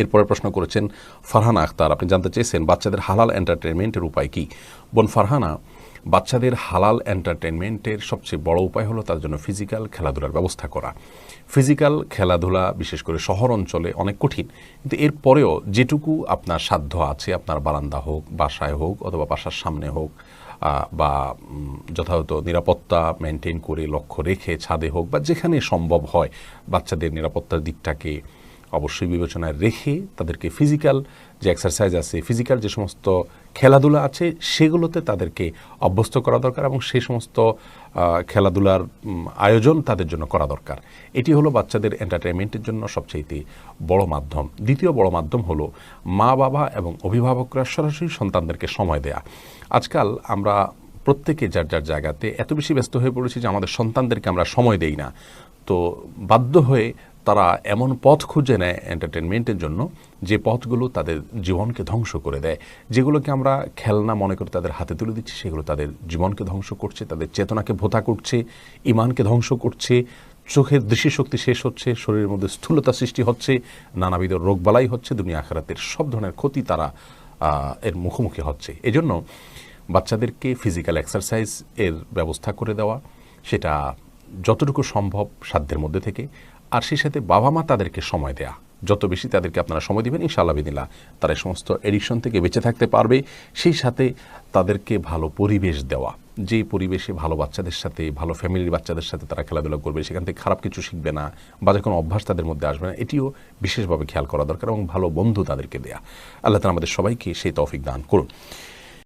এরপরে প্রশ্ন করেছেন, ফারহানা আখতার, আপনি জানতে চেয়েছেন বাচ্চাদের হালাল এন্টারটেনমেন্টের উপায় কি? বোন ফারহানা, বাচ্চাদের হালাল এন্টারটেনমেন্টের সবচেয়ে বড় উপায় হলো তার জন্য ফিজিক্যাল খেলাধুলার ব্যবস্থা করা। ফিজিক্যাল খেলাধুলা, বিশেষ করে শহর অঞ্চলে অনেক কঠিন, কিন্তু এরপরেও যেটুকু আপনার সাধ্য আছে, আপনার বারান্দা হোক, বাসায় হোক, অথবা বাসার সামনে হোক বা যথাযথ নিরাপত্তা মেনটেন করে, লক্ষ্য রেখে ছাদে হোক, বা যেখানে সম্ভব হয়, বাচ্চাদের নিরাপত্তার দিকটাকে অবশ্যই বিবেচনায় রেখে তাদেরকে ফিজিক্যাল যে এক্সারসাইজ আছে ফিজিক্যাল যে সমস্ত খেলাধুলা আছে, সেগুলোতে তাদেরকে অভ্যস্ত করা দরকার এবং সেই সমস্ত খেলাধুলার আয়োজন তাদের জন্য করা দরকার। এটি হলো বাচ্চাদের এন্টারটেনমেন্টের জন্য সবচেয়ে বড় মাধ্যম। দ্বিতীয় বড় মাধ্যম হলো মা, বাবা এবং অভিভাবকরা সরাসরি সন্তানদেরকে সময় দেয়া। আজকাল আমরা প্রত্যেকে যার যার জায়গাতে এত বেশি ব্যস্ত হয়ে পড়েছি যে আমাদের সন্তানদেরকে আমরা সময় দেই না। তো বাধ্য হয়ে তারা এমন পথ খুঁজে নেয় এন্টারটেনমেন্টের জন্য, যে পথগুলো তাদের জীবনকে ধ্বংস করে দেয়। যেগুলোকে আমরা খেলনা মনে করে তাদের হাতে তুলে দিচ্ছি, সেগুলো তাদের জীবনকে ধ্বংস করছে, তাদের চেতনাকে ভোতা করছে, ইমানকে ধ্বংস করছে, চোখের দৃষ্টিশক্তি শেষ হচ্ছে, শরীরের মধ্যে স্থূলতা সৃষ্টি হচ্ছে, নানাবিধ রোগবালাই হচ্ছে, দুনিয়া আখারাতের সব ধরনের ক্ষতি তারা এর মুখোমুখি হচ্ছে। এজন্য বাচ্চাদেরকে ফিজিক্যাল এক্সারসাইজ এর ব্যবস্থা করে দেওয়া, সেটা যতটুকু সম্ভব সাধ্যের মধ্যে থেকে। আর সেই সাথে বাবা মা তাদেরকে সময় দেয়া। যত বেশি তাদেরকে আপনারা সময় দিবেন, ইনশাআল্লাহ বিদিল্লা তারা সমস্ত এডিকশন থেকে বেঁচে থাকতে পারবে। সেই সাথে তাদেরকে ভালো পরিবেশ দেওয়া। যে পরিবেশে ভালো বাচ্চাদের সাথে, ভালো ফ্যামিলির বাচ্চাদের সাথে তারা খেলাধুলা করবে, সেখান থেকে খারাপ কিছু শিখবে না বাজে কোনো অভ্যাস তাদের মধ্যে আসবে না, এটিও বিশেষভাবে খেয়াল করা দরকার এবং ভালো বন্ধু তাদেরকে দেয়া। আল্লাহ তালা আমাদের সবাইকে সেই তৌফিক দান করুন।